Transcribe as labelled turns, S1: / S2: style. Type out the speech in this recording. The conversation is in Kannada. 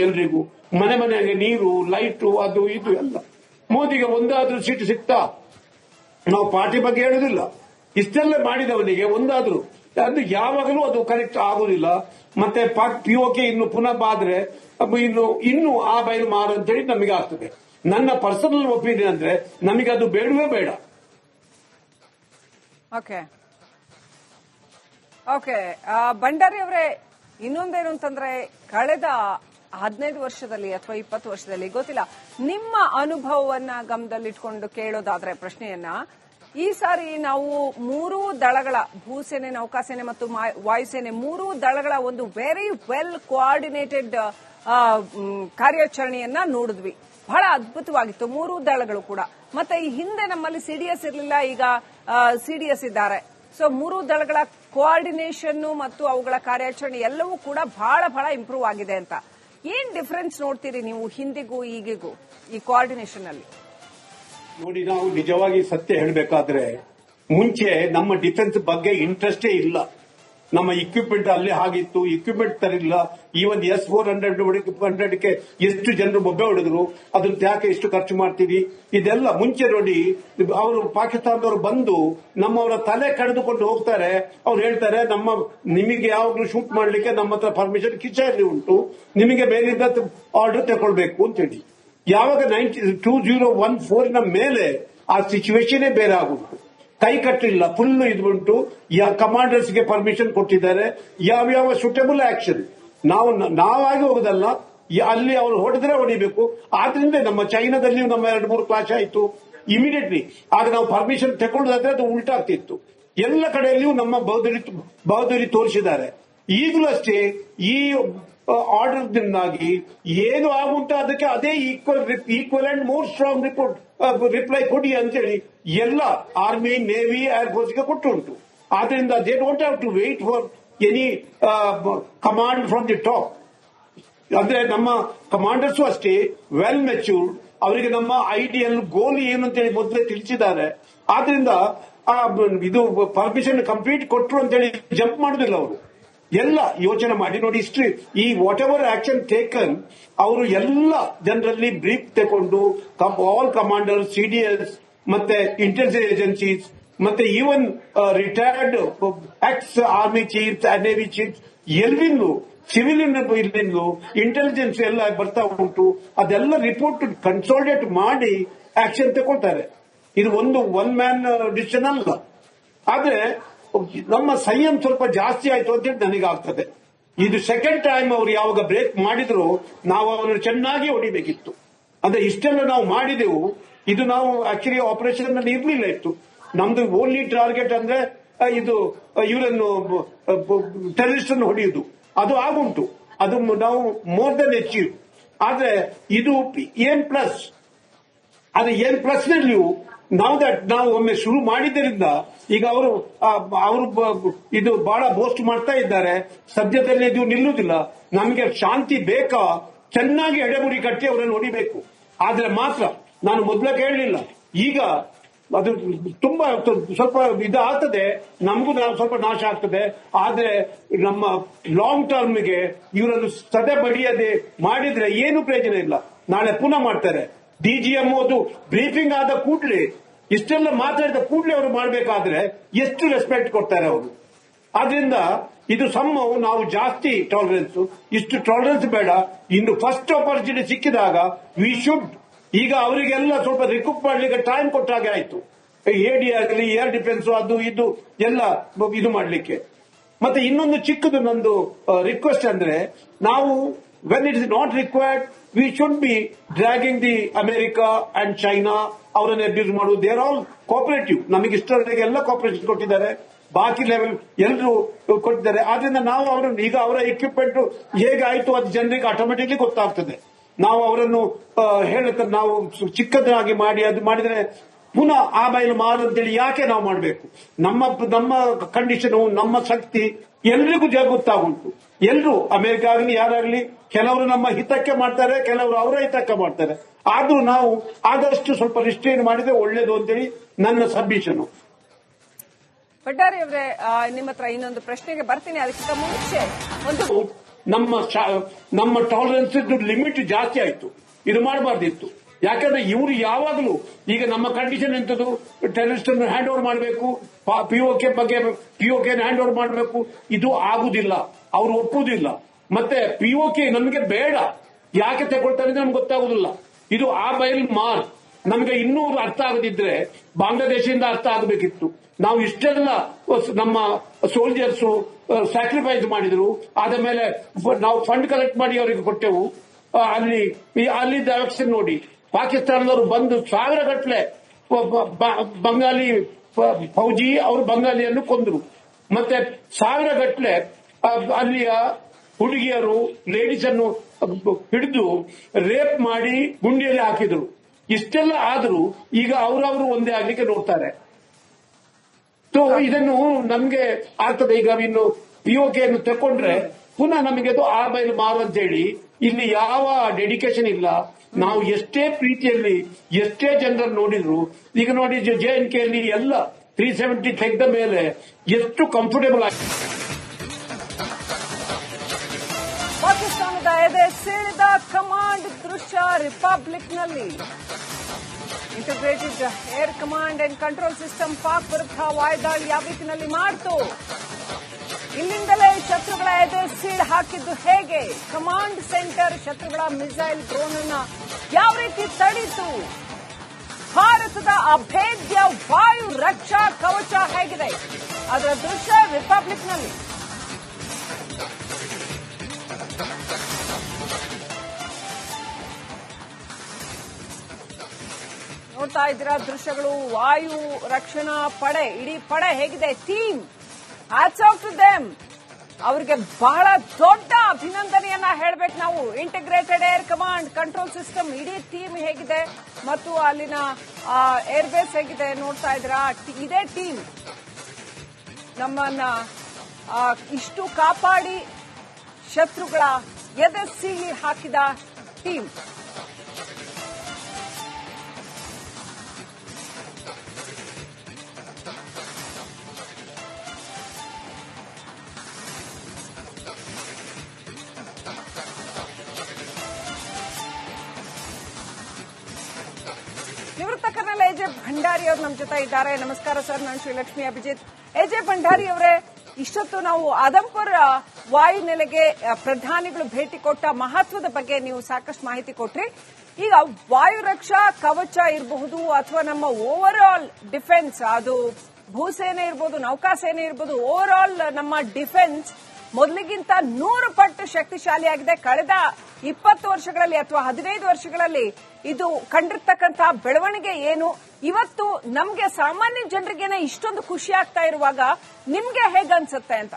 S1: ಎಲ್ರಿಗೂ. ಮನೆ ಮನೆಗೆ ನೀರು ಲೈಟು ಅದು ಇದು ಎಲ್ಲ. ಮೋದಿಗೆ ಒಂದಾದ್ರೂ ಸೀಟ್ ಸಿಗ್ತಾ ನಾವು ಪಾರ್ಟಿ ಬಗ್ಗೆ ಹೇಳುದಿಲ್ಲ. ಇಷ್ಟೆಲ್ಲ ಮಾಡಿದವನಿಗೆ ಒಂದಾದ್ರೂ. ಅದು ಯಾವಾಗಲೂ ಅದು ಕರೆಕ್ಟ್ ಆಗುದಿಲ್ಲ. ಮತ್ತೆ ಪಿಒಕೆ ಇನ್ನು ಪುನಃ ಬಾದ್ರೆ ಇನ್ನು ಇನ್ನು ಆ ಬಯಲು ಮಾರು ಅಂತೇಳಿ ನಮಗೆ ಆಗ್ತದೆ. ನನ್ನ ಪರ್ಸನಲ್ ಒಪಿನಿಯನ್ ಅಂದ್ರೆ ನಮಗೆ ಅದು ಬೇಡವೇ ಬೇಡ.
S2: ಓಕೆ. ಓಕೆ ಭಂಡಾರಿ ಅವರೇ, ಇನ್ನೊಂದೇನು ಅಂತಂದ್ರೆ, ಕಳೆದ ಹದಿನೈದು ವರ್ಷದಲ್ಲಿ ಅಥವಾ ಇಪ್ಪತ್ತು ವರ್ಷದಲ್ಲಿ, ಗೊತ್ತಿಲ್ಲ. ನಿಮ್ಮ ಅನುಭವವನ್ನ ಗಮನದಲ್ಲಿಟ್ಕೊಂಡು ಕೇಳೋದಾದ್ರೆ ಪ್ರಶ್ನೆಯನ್ನ, ಈ ಸಾರಿ ನಾವು ಮೂರೂ ದಳಗಳ ಭೂಸೇನೆ ನೌಕಾಸೇನೆ ಮತ್ತು ವಾಯುಸೇನೆ ಮೂರೂ ದಳಗಳ ಒಂದು ವೆರಿ ವೆಲ್ ಕೋಆರ್ಡಿನೇಟೆಡ್ ಕಾರ್ಯಾಚರಣೆಯನ್ನ ನೋಡಿದ್ವಿ. ಬಹಳ ಅದ್ಭುತವಾಗಿತ್ತು, ಮೂರೂ ದಳಗಳು ಕೂಡ. ಮತ್ತೆ ಈ ಹಿಂದೆ ನಮ್ಮಲ್ಲಿ ಸಿಡಿಎಸ್ ಇರಲಿಲ್ಲ, ಈಗ ಸಿಡಿಎಸ್ ಇದ್ದಾರೆ. ಸೊ ಮೂರು ದಳಗಳ ಕೋಆರ್ಡಿನೇಷನ್ ಮತ್ತು ಅವುಗಳ ಕಾರ್ಯಾಚರಣೆ ಎಲ್ಲವೂ ಕೂಡ ಬಹಳ ಬಹಳ ಇಂಪ್ರೂವ್ ಆಗಿದೆ ಅಂತ. ಏನ್ ಡಿಫರೆನ್ಸ್ ನೋಡ್ತೀರಿ ನೀವು ಹಿಂದಿಗೂ ಈಗಿಗೂ ಈ ಕೋಆರ್ಡಿನೇಷನ್ ಅಲ್ಲಿ?
S1: ನೋಡಿ, ನಾವು ನಿಜವಾಗಿ ಸತ್ಯ ಹೇಳಬೇಕಾದ್ರೆ ಮುಂಚೆ ನಮ್ಮ ಡಿಫೆನ್ಸ್ ಬಗ್ಗೆ ಇಂಟ್ರೆಸ್ಟೇ ಇಲ್ಲ. ನಮ್ಮ ಇಕ್ವಿಪ್ಮೆಂಟ್ ಅಲ್ಲಿ ಹಾಗಿತ್ತು ಇಕ್ವಿಪ್ಮೆಂಟ್ ತರಿಲ್ಲ. ಈ ಒಂದು ಎಸ್ ಫೋರ್ ಹಂಡ್ರೆಡ್ ಹಂಡ್ರೆಡ್ಗೆ ಎಷ್ಟು ಜನರು ಬೊಬ್ಬೆ ಹೊಡೆದ್ರು, ಅದನ್ನ ಯಾಕೆ ಎಷ್ಟು ಖರ್ಚು ಮಾಡ್ತೀವಿ ಇದೆಲ್ಲ ಮುಂಚೆ ನೋಡಿ, ಅವರು ಪಾಕಿಸ್ತಾನದವರು ಬಂದು ನಮ್ಮವರ ತಲೆ ಕಡಿದುಕೊಂಡು ಹೋಗ್ತಾರೆ. ಅವ್ರು ಹೇಳ್ತಾರೆ, ನಮ್ಮ, ನಿಮಗೆ ಯಾವಾಗಲೂ ಶೂಟ್ ಮಾಡ್ಲಿಕ್ಕೆ ನಮ್ಮ ಹತ್ರ ಪರ್ಮಿಷನ್ ಕಿಚಲ್ಲಿ ಉಂಟು. ನಿಮಗೆ ಮೇಲಿಂದ ಆರ್ಡರ್ ತಗೊಳ್ಬೇಕು ಅಂತೇಳಿ ಯಾವಾಗ ನೈನ್ಟಿ ಟೂ ಜೀರೋ ಒನ್ ಫೋರ್ನ ಮೇಲೆ ಆ ಸಿಚುವೇಶನ್ ಬೇರೆ ಆಗುಂಟು ಕೈ ಕಟ್ಟಲಿಲ್ಲ ಫುಲ್ ಇದು ಉಂಟು ಕಮಾಂಡರ್ಸ್ಗೆ ಪರ್ಮಿಷನ್ ಕೊಟ್ಟಿದ್ದಾರೆ. ಯಾವ ಯಾವ ಸೂಟಬಲ್ ಆಕ್ಷನ್ ನಾವು ನಾವಾಗಿ ಹೋಗುದಲ್ಲ. ಅಲ್ಲಿ ಅವರು ಹೊಡೆದ್ರೆ ಹೊಡಿಬೇಕು. ಆದ್ರಿಂದ ನಮ್ಮ ಚೈನಾದಲ್ಲಿ ನಮ್ಮ ಎರಡು ಮೂರು ಕ್ಲಾಶ್ ಆಯ್ತು. ಇಮಿಡಿಯೇಟ್ಲಿ ಆಗ ನಾವು ಪರ್ಮಿಷನ್ ತಗೊಳ್ಳೋದಾದ್ರೆ ಅದು ಉಲ್ಟಾಗ್ತಿತ್ತು ಎಲ್ಲ ಕಡೆಯಲ್ಲಿಯೂ ನಮ್ಮ ಬೌದ್ಧರಿ ಬೌದ್ಧರಿ ತೋರಿಸಿದ್ದಾರೆ. ಈಗಲೂ ಅಷ್ಟೇ, ಈ ಆರ್ಡರ್ದಿಂದಾಗಿ ಏನು ಆಗುಂಟ ಅದಕ್ಕೆ ಅದೇ equal equal and more strong report reply ಕೊಡಿ ಅಂತೇಳಿ ಎಲ್ಲ ಆರ್ಮಿ ನೇವಿ ಏರ್ ಫೋರ್ಸ್ಗೆ ಕೊಟ್ಟು ಉಂಟು ಆದ್ರಿಂದ they don't have to wait for any command from the top ಅಂದ್ರೆ ನಮ್ಮ ಕಮಾಂಡರ್ಸು ಅಷ್ಟೇ ವೆಲ್ ಮೆಚ್ಯೂರ್ಡ್ ಅವರಿಗೆ ನಮ್ಮ ಐಡಿಯಲ್ ಗೋಲ್ ಏನು ಅಂತೇಳಿ ಮೊದಲೇ ತಿಳಿಸಿದ್ದಾರೆ. ಆದ್ರಿಂದ ಇದು ಪರ್ಮಿಷನ್ ಕಂಪ್ಲೀಟ್ ಕೊಟ್ಟರು ಅಂತೇಳಿ ಜಂಪ್ ಮಾಡುದಿಲ್ಲ ಅವರು. ಎಲ್ಲ ಯೋಚನೆ ಮಾಡಿ ನೋಡಿ ಇಷ್ಟು ಈ ವಾಟ್ ಎವರ್ ಆಕ್ಷನ್ ಟೇಕನ್ ಅವರು ಎಲ್ಲ ಜನರಲ್ಲಿ ಬ್ರೀಫ್ ತಗೊಂಡು ಆಲ್ ಕಮಾಂಡರ್ ಸಿಡಿಎಸ್ ಮತ್ತೆ ಇಂಟೆಲಿಜೆನ್ಸ್ ಏಜೆನ್ಸೀಸ್ ಮತ್ತೆ even retired ex army chiefs navy chiefs ಎಲ್ಲಿಂದು civil ಇಲ್ಲಿಂದು ಇಂಟೆಲಿಜೆನ್ಸ್ ಎಲ್ಲ ಬರ್ತಾ ಉಂಟು. ಅದೆಲ್ಲ ರಿಪೋರ್ಟ್ ಕನ್ಸೋಲ್ಡೇಟ್ ಮಾಡಿ ಆಕ್ಷನ್ ತಗೊಳ್ತಾರೆ ಇದು ಒಂದು ಒನ್ ಮ್ಯಾನ್ ಡಿಸಿಷನ್ ಅಲ್ಲ. ಆದ್ರೆ ನಮ್ಮ ಸಂಯಮ ಸ್ವಲ್ಪ ಜಾಸ್ತಿ ಆಯ್ತು ಅಂತ ಹೇಳಿ ನನಗಾಗ್ತದೆ. ಇದು ಸೆಕೆಂಡ್ ಟೈಮ್ ಅವ್ರು ಯಾವಾಗ ಬ್ರೇಕ್ ಮಾಡಿದ್ರು, ನಾವು ಅವರನ್ನು ಚೆನ್ನಾಗಿ ಹೊಡಿಬೇಕಿತ್ತು. ಅಂದ್ರೆ ಇಷ್ಟೆಲ್ಲ ನಾವು ಮಾಡಿದೆವು. ಇದು ನಾವು ಆಕ್ಚುಲಿ ಆಪರೇಷನ್ನಲ್ಲಿ ಇರ್ಲಿಲ್ಲ ಇತ್ತು. ನಮ್ದು ಓನ್ಲಿ ಟಾರ್ಗೆಟ್ ಅಂದ್ರೆ ಇದು ಇವರನ್ನು ಟೆರರಿಸ್ಟ್ ಅನ್ನು ಹೊಡೆಯುವುದು ಅದು ಆಗುಂಟು. ಅದು ನಾವು ಮೋರ್ ದನ್ ಅಚೀವ್ ಆದ್ರೆ ಇದು ಏನ್ ಪ್ಲಸ್ ಅದು ಏನ್ ಪ್ರಶ್ನೆ ನೀವು ನಾವು ದಟ್ ನಾವು ಒಮ್ಮೆ ಶುರು ಮಾಡಿದ್ದರಿಂದ ಈಗ ಅವರು ಅವರು ಇದು ಬಹಳ ಬೋಸ್ಟ್ ಮಾಡ್ತಾ ಇದ್ದಾರೆ. ಸದ್ಯದಲ್ಲಿ ಇದು ನಿಲ್ಲುವುದಿಲ್ಲ. ನಮಗೆ ಶಾಂತಿ ಬೇಕಾ? ಚೆನ್ನಾಗಿ ಎಡೆಮುರಿ ಕಟ್ಟಿ ಅವರನ್ನು ಹೊಡಿಬೇಕು. ಆದ್ರೆ ಮಾತ್ರ ನಾನು ಮೊದಲೇ ಕೇಳಲಿಲ್ಲ. ಈಗ ಅದು ತುಂಬಾ ಸ್ವಲ್ಪ ಇದು ಆಗ್ತದೆ. ನಮಗೂ ಸ್ವಲ್ಪ ನಾಶ ಆಗ್ತದೆ. ಆದ್ರೆ ನಮ್ಮ ಲಾಂಗ್ ಟರ್ಮ್ಗೆ ಇವರನ್ನು ಸದೆ ಬಡಿಯದೆ ಮಾಡಿದ್ರೆ ಏನು ಪ್ರಯೋಜನ ಇಲ್ಲ. ನಾಳೆ ಪುನಃ ಮಾಡ್ತಾರೆ. ಡಿಜಿಎಂ ಅದು ಬ್ರೀಫಿಂಗ್ ಆದ ಕೂಡಲೇ ಇಷ್ಟೆಲ್ಲ ಮಾತಾಡಿದ ಕೂಡಲೇ ಅವರು ಮಾಡಬೇಕಾದ್ರೆ ಎಷ್ಟು ರೆಸ್ಪೆಕ್ಟ್ ಕೊಡ್ತಾರೆ ಅವರು. ಆದ್ರಿಂದ ಇದು ಸಮ್ಮವು, ನಾವು ಜಾಸ್ತಿ ಟಾಲರೆನ್ಸ್ ಇಷ್ಟು ಟಾಲರೆನ್ಸ್ ಬೇಡ. ಇನ್ನು ಫಸ್ಟ್ ಆಪರ್ಚುನಿಟಿ ಸಿಕ್ಕಿದಾಗ ವಿ ಶುಡ್ ಈಗ ಅವರಿಗೆಲ್ಲ ಸ್ವಲ್ಪ ರಿಕೂಪ್ ಮಾಡಲಿಕ್ಕೆ ಟೈಮ್ ಕೊಟ್ಟಾಗೆ ಆಯ್ತು. ಎಡಿ ಆಗಲಿ ಏರ್ ಡಿಫೆನ್ಸ್ ಅದು ಇದು ಎಲ್ಲ ಇದು ಮಾಡಲಿಕ್ಕೆ. ಮತ್ತೆ ಇನ್ನೊಂದು ಚಿಕ್ಕದು ನಂದು ರಿಕ್ವೆಸ್ಟ್ ಅಂದ್ರೆ ನಾವು when it is not required we should be dragging the America and China ಅವರನ್ನು ಅಬ್ಯೂಸ್ ಮಾಡೋದು ದೇರ್ ಆಲ್ ಕೋಪರೇಟಿವ್ ನಮಗೆ ಇಷ್ಟವರೆಗೆ ಎಲ್ಲ ಕೋಪರೇಷನ್ ಕೊಟ್ಟಿದ್ದಾರೆ. ಬಾಕಿ ಲೆವೆಲ್ ಎಲ್ಲರೂ ಕೊಟ್ಟಿದ್ದಾರೆ. ಆದ್ರಿಂದ ನಾವು ಅವರನ್ನು, ಈಗ ಅವರ ಎಕ್ವಿಪ್ಮೆಂಟ್ ಹೇಗೆ ಆಯಿತು ಅದು ಜನರಿಗೆ ಆಟೋಮೆಟಿಕ್ಲಿ ಗೊತ್ತಾಗ್ತದೆ. ನಾವು ಅವರನ್ನು ಹೇಳುತ್ತ ನಾವು ಚಿಕ್ಕದಾಗಿ ಮಾಡಿ, ಅದು ಮಾಡಿದ್ರೆ ಪುನಃ ಆ ಬಯಲು ಮಾರು ಅಂತೇಳಿ ಯಾಕೆ ನಾವು ಮಾಡಬೇಕು? ನಮ್ಮ ನಮ್ಮ ಕಂಡೀಷನ್ ನಮ್ಮ ಶಕ್ತಿ ಎಲ್ರಿಗೂ ಜ ಉಂಟು ಎಲ್ರು ಅಮೆರಿಕ ಆಗಲಿ ಯಾರಾಗ್ಲಿ ಕೆಲವರು ನಮ್ಮ ಹಿತಕ್ಕೆ ಮಾಡ್ತಾರೆ ಕೆಲವರು ಅವರ ಹಿತಕ್ಕೆ ಮಾಡ್ತಾರೆ. ಆದ್ರೂ ನಾವು ಆದಷ್ಟು ಸ್ವಲ್ಪ ರಿಸ್ಟ್ರೈನ್ ಮಾಡಿದ್ರೆ ಒಳ್ಳೇದು ಅಂತೇಳಿ ನನ್ನ ಸಬ್ಮಿಷನ್.
S2: ಭಂಡಾರಿ ಅವರೇ ನಿಮ್ಮ ಹತ್ರ ಇನ್ನೊಂದು ಪ್ರಶ್ನೆಗೆ ಬರ್ತೀನಿ ಅದಕ್ಕಿಂತ ಮುಂಚೆ ಒಂದು
S1: ನಮ್ಮ ನಮ್ಮ ಟಾಲರೆನ್ಸ್ ಲಿಮಿಟ್ ಜಾಸ್ತಿ ಆಯ್ತು. ಇದು ಮಾಡಬಾರ್ದಿತ್ತು. ಯಾಕಂದ್ರೆ ಇವರು ಯಾವಾಗಲೂ, ಈಗ ನಮ್ಮ ಕಂಡೀಷನ್ ಎಂತದ್ದು ಟೆರರಿಸ್ಟ್ ಅನ್ನು ಹ್ಯಾಂಡ್ ಓವರ್ ಮಾಡಬೇಕು ಪಿಒಕೆ ಬಗ್ಗೆ ಪಿಒಕೆ ಹ್ಯಾಂಡ್ ಓವರ್ ಮಾಡಬೇಕು, ಇದು ಆಗುದಿಲ್ಲ, ಅವರು ಒಪ್ಪುದಿಲ್ಲ. ಮತ್ತೆ ಪಿಒಕೆ ನಮಗೆ ಬೇಡ. ಯಾಕೆ ತಗೊಳ್ತಾರೆ ನಮ್ಗೆ ಗೊತ್ತಾಗುದಿಲ್ಲ. ಇದು ಆ ಬೈಲ್ ಮಾರ್ ನಮಗೆ ಇನ್ನೂ ಅರ್ಥ ಆಗದಿದ್ರೆ ಬಾಂಗ್ಲಾದೇಶದಿಂದ ಅರ್ಥ ಆಗಬೇಕಿತ್ತು. ನಾವು ಇಷ್ಟೆಲ್ಲ ನಮ್ಮ ಸೋಲ್ಜರ್ಸ್ ಸ್ಯಾಕ್ರಿಫೈಸ್ ಮಾಡಿದ್ರು. ಆದ ಮೇಲೆ ನಾವು ಫಂಡ್ ಕಲೆಕ್ಟ್ ಮಾಡಿ ಅವರಿಗೆ ಕೊಟ್ಟೆವು. ಅಲ್ಲಿ ಅಲ್ಲಿ ದಕ್ಷಿಣ ನೋಡಿ. ಪಾಕಿಸ್ತಾನದವರು ಬಂದು ಸಾವಿರ ಗಟ್ಟಲೆ ಬಂಗಾಲಿ ಫೌಜಿ ಅವರು ಬಂಗಾಲಿಯನ್ನು ಕೊಂದರು. ಮತ್ತೆ ಸಾವಿರ ಗಟ್ಟಲೆ ಅಲ್ಲಿಯ ಹುಡುಗಿಯರು ಲೇಡೀಸ್ ಅನ್ನು ಹಿಡಿದು ರೇಪ್ ಮಾಡಿ ಗುಂಡಿಯಲ್ಲಿ ಹಾಕಿದ್ರು. ಇಷ್ಟೆಲ್ಲ ಆದರೂ ಈಗ ಅವರವರು ಒಂದೇ ಆಗ್ಲಿಕ್ಕೆ ನೋಡ್ತಾರೆ. ಇದನ್ನು ನಮ್ಗೆ ಆಗ್ತದೆ. ಈಗ ಇನ್ನು ಪಿಒಕೆಯನ್ನು ತಕೊಂಡ್ರೆ ಪುನಃ ನಮಗೆ ಅದು ಆ ಬೈಲು ಮಾರು ಅಂತ ಹೇಳಿ ಇಲ್ಲಿ ಯಾವ ಡೆಡಿಕೇಶನ್ ಇಲ್ಲ. ನಾವು ಎಷ್ಟೇ ಪ್ರೀತಿಯಲ್ಲಿ, ಎಷ್ಟೇ ಜನರನ್ನು ನೋಡಿದ್ರು, ಈಗ ನೋಡಿ ಜೆ ಎನ್ ಕೆ ಅಲ್ಲಿ ಎಲ್ಲ ತ್ರೀ ಸೆವೆಂಟಿ ತೆಗೆದ ಮೇಲೆ ಎಷ್ಟು ಕಂಫರ್ಟೇಬಲ್ ಆಗಿದೆ
S2: ಪಾಕಿಸ್ತಾನದ ಎದೆ ಸೇರಿದ ಕಮಾಂಡ್ ದೃಶ್ಯ ರಿಪಬ್ಲಿಕ್ನಲ್ಲಿ. Integrated air command and control system Pak ವಿರುದ್ಧ ವಾಯುದಾಳಿ ಯಾವ ರೀತಿಯಲ್ಲಿ ಮಾಡಿತು. ಇಲ್ಲಿಂದಲೇ ಶತ್ರುಗಳ ಎದುರು ಸೀಳ್ ಹಾಕಿದ್ದು ಹೇಗೆ? ಕಮಾಂಡ್ ಸೆಂಟರ್ ಶತ್ರುಗಳ ಮಿಸೈಲ್ ಡ್ರೋನ್ ಅನ್ನ ಯಾವ ರೀತಿ ತಡಿತು ಭಾರತದ ಅಭೇದ್ಯ ವಾಯು ರಕ್ಷಾ ಕವಚ ಹೇಗಿದೆ? ಅದರ ದೃಶ್ಯ ರಿಪಬ್ಲಿಕ್ನಲ್ಲಿ. ನೋಡ್ತಾ ಇದ್ದೀರಾ ದೃಶ್ಯಗಳು. ವಾಯು ರಕ್ಷಣಾ ಪಡೆ, ಇಡೀ ಪಡೆ ಹೇಗಿದೆ? Team hats off to them ಅವ್ರಿಗೆ ಬಹಳ ದೊಡ್ಡ ಅಭಿನಂದನೆಯನ್ನ ಹೇಳ್ಬೇಕು ನಾವು. Integrated air command control system ಇಡೀ ಟೀಮ್ ಹೇಗಿದೆ ಮತ್ತು ಅಲ್ಲಿನ ಏರ್ ಬೇಸ್ ಹೇಗಿದೆ ನೋಡ್ತಾ ಇದ್ದೀರಾ? ಟಿ- ಇದೇ ಟೀಮ್ ನಮ್ಮನ್ನ ಇಷ್ಟು ಕಾಪಾಡಿ ಶತ್ರುಗಳ ಎದೆ ಸೀಳಿ ಹಾಕಿದ ಟೀಮ್ ನಿವೃತ್ತ ಕರ್ನಲ್ ಎಜೆ ಭಂಡಾರಿ ಅವರು ನಮ್ಮ ಜೊತೆ ಇದ್ದಾರೆ. ನಮಸ್ಕಾರ ಸರ್, ನಾನು ಶ್ರೀಲಕ್ಷ್ಮಿ ಅಭಿಜಿತ್. ಎಜೆ ಭಂಡಾರಿ ಅವರೇ, ಇಷ್ಟೊತ್ತು ನಾವು ಆದಂಪುರ ವಾಯುನೆಲೆಗೆ ನೆಲೆಗೆ ಪ್ರಧಾನಿಗಳು ಭೇಟಿ ಕೊಟ್ಟ ಮಹತ್ವದ ಬಗ್ಗೆ ನೀವು ಸಾಕಷ್ಟು ಮಾಹಿತಿ ಕೊಟ್ರಿ. ಈಗ ವಾಯು ರಕ್ಷಾ ಕವಚ ಇರಬಹುದು ಅಥವಾ ನಮ್ಮ ಓವರ್ ಆಲ್ ಡಿಫೆನ್ಸ್ ಅದು ಭೂಸೇನೆ ಇರ್ಬೋದು, ನೌಕಾಸೇನೆ ಇರ್ಬೋದು ಓವರ್ ಆಲ್ ನಮ್ಮ ಡಿಫೆನ್ಸ್ ಮೊದಲಿಗಿಂತ ನೂರು ಪಟ್ಟು ಶಕ್ತಿಶಾಲಿಯಾಗಿದೆ. ಕಳೆದ ಇಪ್ಪತ್ತು ವರ್ಷಗಳಲ್ಲಿ ಅಥವಾ ಹದಿನೈದು ವರ್ಷಗಳಲ್ಲಿ ಇದು ಕಂಡಿರ್ತಕ್ಕಂತಹ ಬೆಳವಣಿಗೆ ಏನು? ಇವತ್ತು ನಮ್ಗೆ ಸಾಮಾನ್ಯ ಜನರಿಗೆ ಇಷ್ಟೊಂದು ಖುಷಿ ಆಗ್ತಾ ಇರುವಾಗ ನಿಮ್ಗೆ ಹೇಗನ್ಸುತ್ತೆ ಅಂತ?